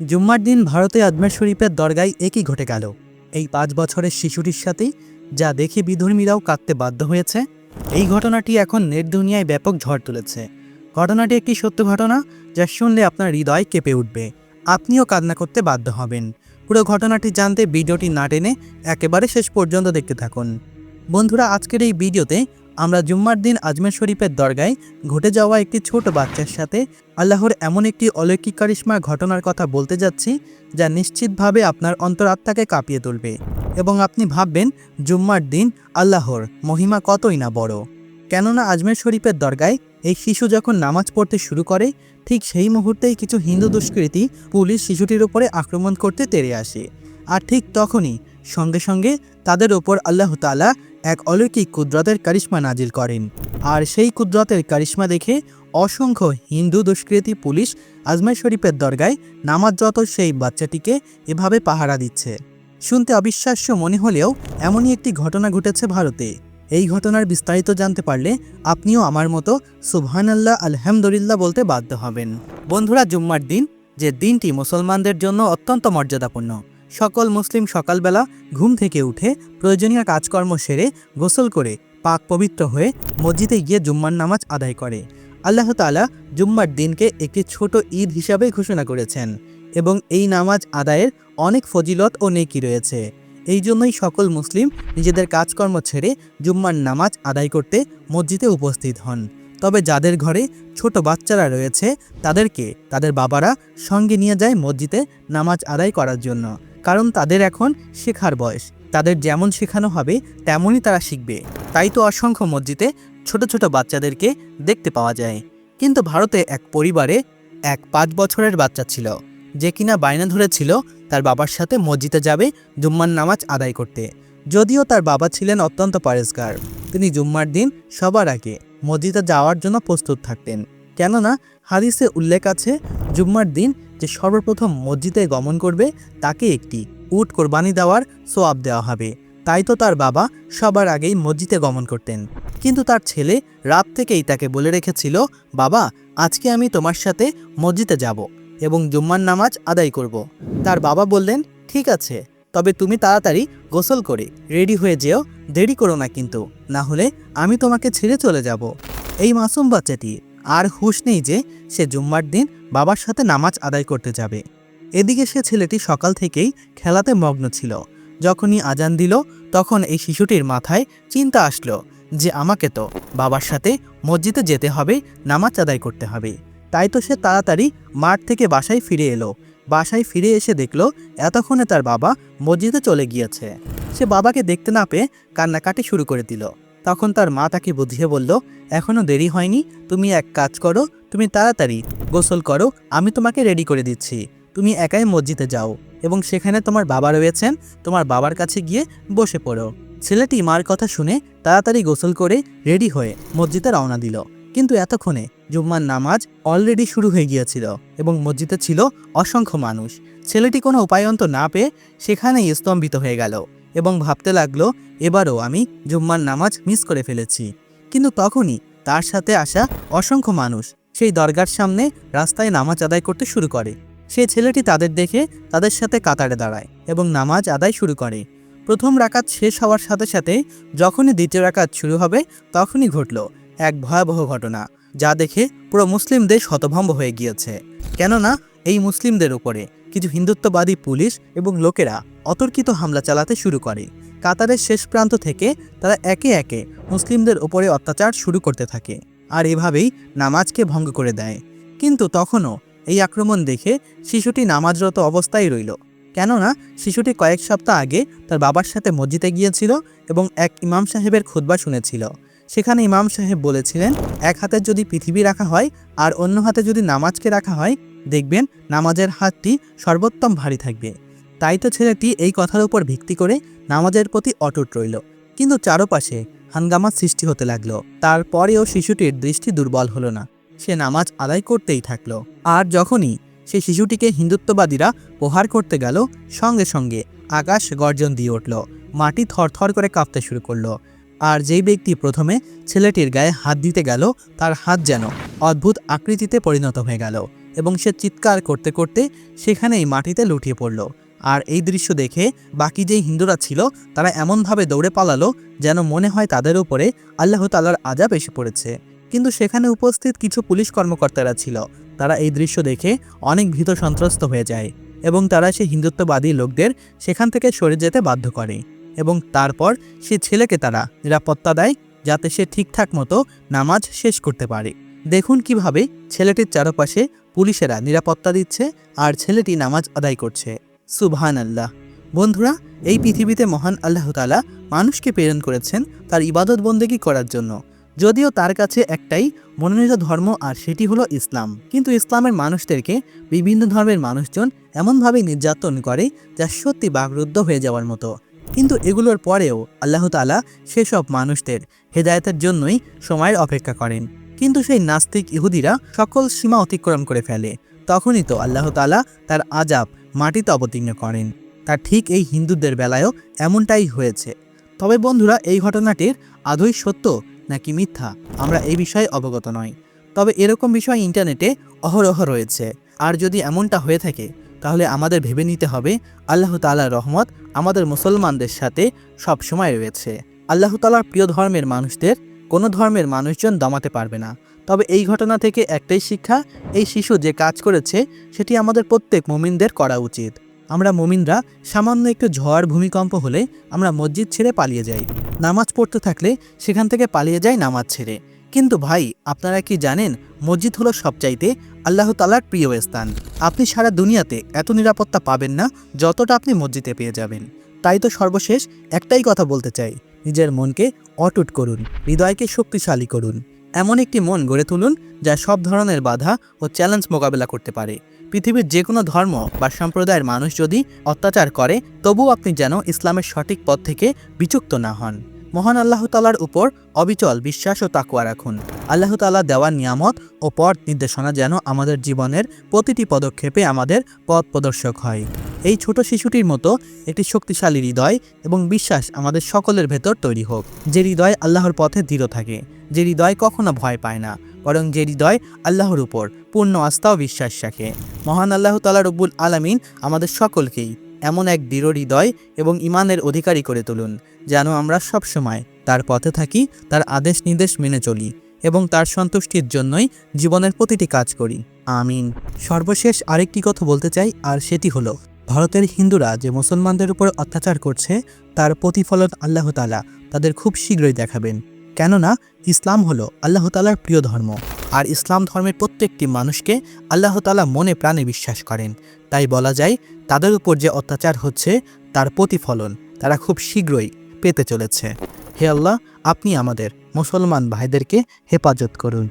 জুম্মার দিন ভারতে আজমের শরীফের দরগায় একই ঘটে গেল। এই পাঁচ বছরের শিশুটির সাথেই যা দেখে বিধর্মীরাও কাঁদতে বাধ্য হয়েছে, এই ঘটনাটি এখন নেট দুনিয়ায় ব্যাপক ঝড় তুলেছে। ঘটনাটি একটি সত্য ঘটনা যা শুনলে আপনার হৃদয় কেঁপে উঠবে। আপনিও কান্না করতে বাধ্য হবেন। পুরো ঘটনাটি জানতে ভিডিওটি না টেনে একেবারে শেষ পর্যন্ত দেখতে থাকুন। বন্ধুরা, আজকের এই ভিডিওতে আমরা জুম্মার দিন আজমের শরীফের দরগায় ঘটে যাওয়া একটি ছোট বাচ্চার সাথে আল্লাহর এমন একটি অলৌকিক কারিশ্মার ঘটনার কথা বলতে যাচ্ছি, যা নিশ্চিতভাবে আপনার অন্তরাত্মাকে কাঁপিয়ে তুলবে। এবং আপনি ভাববেন, জুম্মার দিন আল্লাহর মহিমা কতই না বড়। কেননা আজমের শরীফের দরগায় এই শিশু যখন নামাজ পড়তে শুরু করে, ঠিক সেই মুহূর্তেই কিছু হিন্দু দুষ্কৃতী পুলিশ শিশুটির উপরে আক্রমণ করতে তেড়ে আসে। আর ঠিক তখনই সঙ্গে সঙ্গে তাদের ওপর আল্লাহ তাআলা এক অলৌকিক কুদরতের কারিশ্মা নাজিল করেন। আর সেই কুদরতের কারিশ্মা দেখে অসংখ্য হিন্দু দুষ্কৃতী পুলিশ আজমের শরীফের দরগায় নামাজরত সেই বাচ্চাটিকে এভাবে পাহারা দিচ্ছে। শুনতে অবিশ্বাস্য মনে হলেও এমনই একটি ঘটনা ঘটেছে ভারতে। এই ঘটনার বিস্তারিত জানতে পারলে আপনিও আমার মতো সুবহানাল্লাহ, আলহামদুলিল্লাহ বলতে বাধ্য হবেন। বন্ধুরা, জুম্মার দিন, যে দিনটি মুসলমানদের জন্য অত্যন্ত মর্যাদাপূর্ণ। সকল মুসলিম সকালবেলা ঘুম থেকে উঠে প্রয়োজনীয় কাজকর্ম সেরে গোসল করে পাক পবিত্র হয়ে মসজিদে গিয়ে জুম্মার নামাজ আদায় করে। আল্লাহ তাআলা জুম্মার দিনকে একটি ছোট ঈদ হিসাবে ঘোষণা করেছেন এবং এই নামাজ আদায়ের অনেক ফজিলত ও নেকি রয়েছে। এই জন্যই সকল মুসলিম নিজেদের কাজকর্ম ছেড়ে জুম্মার নামাজ আদায় করতে মসজিদে উপস্থিত হন। তবে যাদের ঘরে ছোট বাচ্চারা রয়েছে, তাদেরকে তাদের বাবারা সঙ্গে নিয়ে যায় মসজিদে নামাজ আদায় করার জন্য। কারণ তাদের এখন শেখার বয়স। তাদের যেমন শেখানো হবে, তেমনই তারা শিখবে। তাই তো অসংখ্য মসজিদে ছোট ছোট বাচ্চাদেরকে দেখতে পাওয়া যায়। কিন্তু ভারতে এক পরিবারে এক পাঁচ বছরের বাচ্চা ছিল। যে কিনা বায়না ধরেছিল, তার বাবার সাথে মসজিদে যাবে জুম্মার নামাজ আদায় করতে। যদিও তার বাবা ছিলেন অত্যন্ত পরেশগার তিনি জুম্মার দিন সবার আগে মসজিদে যাওয়ার জন্য প্রস্তুত থাকতেন। কেননা, হাদিসে উল্লেখ আছে, জুম্মার দিন যে সর্বপ্রথম মসজিদে গমন করবে, তাকে একটি উট কোরবানি দেওয়ার সোয়াব দেওয়া হবে। তাই তো তার বাবা সবার আগেই মসজিদে গমন করতেন। কিন্তু তার ছেলে রাত থেকেই তাকে বলে রেখেছিল, বাবা, আজকে আমি তোমার সাথে মসজিদে যাব এবং জুম্মার নামাজ আদায় করব। তার বাবা বললেন, ঠিক আছে, তবে তুমি তাড়াতাড়ি গোসল করে রেডি হয়ে যেও, দেরি করো না কিন্তু, না হলে আমি তোমাকে ছেড়ে চলে যাব। এই মাসুম বাচ্চাটি আর হুঁশ নেই যে সে জুম্মার দিন বাবার সাথে নামাজ আদায় করতে যাবে। এদিকে সে ছেলেটি সকাল থেকেই খেলাতে মগ্ন ছিল। যখনই আজান দিল, তখন এই শিশুটির মাথায় চিন্তা আসলো যে, আমাকে তো বাবার সাথে মসজিদে যেতে হবে, নামাজ আদায় করতে হবে। তাই তো সে তাড়াতাড়ি মাঠ থেকে বাসায় ফিরে এলো। বাসায় ফিরে এসে দেখল, এতক্ষণে তার বাবা মসজিদে চলে গিয়েছে। সে বাবাকে দেখতে না পেয়ে কান্নাকাটি শুরু করে দিল। তখন তার মা তাকে বুঝিয়ে বলল এখনও দেরি হয়নি, তুমি এক কাজ করো, তুমি তাড়াতাড়ি গোসল করো, আমি তোমাকে রেডি করে দিচ্ছি। তুমি একাই মসজিদে যাও এবং সেখানে তোমার বাবা রয়েছেন, তোমার বাবার কাছে গিয়ে বসে পড়ো। ছেলেটি মার কথা শুনে তাড়াতাড়ি গোসল করে রেডি হয়ে মসজিদে রওনা দিল। কিন্তু এতক্ষণে জুম্মার নামাজ অলরেডি শুরু হয়ে গিয়েছিল এবং মসজিদে ছিল অসংখ্য মানুষ। ছেলেটি কোনো উপায়ন্ত না পেয়ে সেখানেই স্তম্ভিত হয়ে গেল। এবং ভাবতে লাগল, এবারও আমি জুম্মার নামাজ মিস করে ফেলেছি। কিন্তু তখনই তার সাথে আসা অসংখ্য মানুষ সেই দরগার সামনে রাস্তায় নামাজ আদায় করতে শুরু করে। সেই ছেলেটি তাদের দেখে তাদের সাথে কাতারে দাঁড়ায় এবং নামাজ আদায় শুরু করে। প্রথম রাকাত শেষ হওয়ার সাথে সাথে যখনই দ্বিতীয় রাকাত শুরু হবে, তখনই ঘটল এক ভয়াবহ ঘটনা, যা দেখে পুরো মুসলিম দেশ হতভম্ব হয়ে গিয়েছে। কেননা, এই মুসলিমদের উপরে কিছু হিন্দুত্ববাদী পুলিশ এবং লোকেরা অতর্কিত হামলা চালাতে শুরু করে। কাতারের শেষ প্রান্ত থেকে তারা একে একে মুসলিমদের ওপরে অত্যাচার শুরু করতে থাকে আর এভাবেই নামাজকে ভঙ্গ করে দেয়। কিন্তু তখনও এই আক্রমণ দেখে শিশুটি নামাজরত অবস্থায় রইল। কেননা শিশুটি কয়েক সপ্তাহ আগে তার বাবার সাথে মসজিদে গিয়েছিল এবং এক ইমাম সাহেবের খুতবা শুনেছিল। সেখানে ইমাম সাহেব বলেছিলেন, এক হাতে যদি পৃথিবী রাখা হয় আর অন্য হাতে যদি নামাজকে রাখা হয় দেখবেন নামাজের হাতটি সর্বোত্তম ভারী থাকবে। তাই তো ছেলেটি এই কথার উপর ভিত্তি করে নামাজের প্রতি অটুট রইল। কিন্তু চারপাশে হাঙ্গামার সৃষ্টি হতে লাগল। তারপরেও শিশুটির দৃষ্টি দুর্বল হলো না। সে নামাজ আদায় করতেই থাকল। আর যখনই সেই শিশুটিকে হিন্দুত্ববাদীরা প্রহার করতে গেল, সঙ্গে সঙ্গে আকাশ গর্জন দিয়ে উঠল। মাটি থরথর করে কাঁপতে শুরু করল। আর যেই ব্যক্তি প্রথমে ছেলেটির গায়ে হাত দিতে গেল, তার হাত যেন অদ্ভুত আকৃতিতে পরিণত হয়ে গেল। এবং সে চিৎকার করতে করতে সেখানেই মাটিতে লুটিয়ে পড়ল। আর এই দৃশ্য দেখে বাকি যেই হিন্দুরা ছিল, তারা এমনভাবে দৌড়ে পালালো যেন মনে হয় তাদের উপরে আল্লাহ তালার আজাব এসে পড়েছে। কিন্তু সেখানে উপস্থিত কিছু পুলিশ কর্মকর্তারা ছিল। তারা এই দৃশ্য দেখে অনেক ভীত সন্ত্রস্ত হয়ে যায় এবং তারা সেই হিন্দুত্ববাদী লোকদের সেখান থেকে সরে যেতে বাধ্য করে এবং তারপর সে ছেলেকে তারা নিরাপত্তা দেয় যাতে সে ঠিকঠাক মতো নামাজ শেষ করতে পারে। দেখুন কীভাবে ছেলেটির চারপাশে পুলিশেরা নিরাপত্তা দিচ্ছে আর ছেলেটি নামাজ আদায় করছে। সুবহান আল্লাহ বন্ধুরা, এই পৃথিবীতে মহান আল্লাহ তালা মানুষকে প্রেরণ করেছেন তার ইবাদত বন্দেগী করার জন্য। যদিও তার কাছে একটাই মনোনীত ধর্ম আর সেটি হলো ইসলাম। কিন্তু ইসলামের মানুষদেরকে বিভিন্ন ধর্মের মানুষজন এমনভাবে নির্যাতন করে যা সত্যি বাগরুদ্ধ হয়ে যাওয়ার মতো। কিন্তু এগুলোর পরেও আল্লাহ তালা সেসব মানুষদের হেদায়তের জন্যই সময়ের অপেক্ষা করেন। কিন্তু সেই নাস্তিক ইহুদিরা সকল সীমা অতিক্রম করে ফেলে। তখনই তো আল্লাহ তালা তার আজাব মাটিতে অবতীর্ণ করেন। তার ঠিক এই হিন্দুদের বেলায়ও এমনটাই হয়েছে। তবে বন্ধুরা, এই ঘটনাটির আদৌ সত্য নাকি মিথ্যা, আমরা এই বিষয়ে অবগত নই। তবে এরকম বিষয় ইন্টারনেটে অহরহ রয়েছে। আর যদি এমনটা হয়ে থাকে, তাহলে আমাদের ভেবে নিতে হবে, আল্লাহ তালার রহমত আমাদের মুসলমানদের সাথে সব সময় রয়েছে। আল্লাহ তালার প্রিয় ধর্মের মানুষদের কোনো ধর্মের মানুষজন দমাতে পারবে না। তবে এই ঘটনা থেকে একটাই শিক্ষা, এই শিশু যে কাজ করেছে, সেটি আমাদের প্রত্যেক মুমিনদের করা উচিত। আমরা মুমিনরা সামান্য একটু ঝড় ভূমিকম্প হলে আমরা মসজিদ ছেড়ে পালিয়ে যাই। নামাজ পড়তে থাকলে সেখান থেকে পালিয়ে যাই নামাজ ছেড়ে। কিন্তু ভাই, আপনারা কি জানেন, মসজিদ হলো সবচাইতে আল্লাহ তালার প্রিয় স্থান। আপনি সারা দুনিয়াতে এত নিরাপত্তা পাবেন না, যতটা আপনি মসজিদে পেয়ে যাবেন। তাই তো সর্বশেষ একটাই কথা বলতে চাই। নিজের মনকে অটুট করুন, হৃদয়কে শক্তিশালী করুন। এমন একটি মন গড়ে তুলুন, যা সব ধরনের বাধা ও চ্যালেঞ্জ মোকাবেলা করতে পারে। পৃথিবীর যে কোনো ধর্ম বা সম্প্রদায়ের মানুষ যদি অত্যাচার করে তবু আপনি যেন ইসলামের সঠিক পথ থেকে বিচুক্ত না হন। মহান আল্লাহ তালার উপর অবিচল বিশ্বাস ও তাকুয়া রাখুন। আল্লাহ তালা দেওয়ার নিয়ামত ও পথ নির্দেশনা যেন আমাদের জীবনের প্রতিটি পদক্ষেপে আমাদের পথ প্রদর্শক হয়। এই ছোট শিশুটির মতো একটি শক্তিশালী হৃদয় এবং বিশ্বাস আমাদের সকলের ভেতর তৈরি হোক। যে হৃদয় আল্লাহর পথে দৃঢ় থাকে, যে হৃদয় কখনো ভয় পায় না, বরং যে হৃদয় আল্লাহর উপর পূর্ণ আস্থা ও বিশ্বাস রাখে। মহান আল্লাহ তালা রব্বুল আলামিন আমাদের সকলকেই এমন এক দৃঢ় হৃদয় এবং ইমানের অধিকারী করে তুলুন, যেন আমরা সব সময় তার পথে থাকি, তার আদেশ নির্দেশ মেনে চলি এবং তার সন্তুষ্টির জন্যই জীবনের প্রতিটি কাজ করি। আমিন। সর্বশেষ আরেকটি কথা বলতে চাই, আর সেটি হলো, ভারতের হিন্দুরা যে মুসলমানদের উপর অত্যাচার করছে, তার প্রতিফলন আল্লাহ তালা তাদের খুব শীঘ্রই দেখাবেন। কেননা ইসলাম হলো আল্লাহ তালার প্রিয় ধর্ম। আর ইসলাম ধর্মের প্রত্যেকটি মানুষকে আল্লাহ তালা মনে প্রাণে বিশ্বাস করেন। তাই বলা যায়, তাদের উপর যে অত্যাচার হচ্ছে, তার প্রতিফলন তারা খুব শীঘ্রই পেতে চলেছে। হে আল্লাহ, আপনি আমাদের মুসলমান ভাইদেরকে হেফাজত করুন।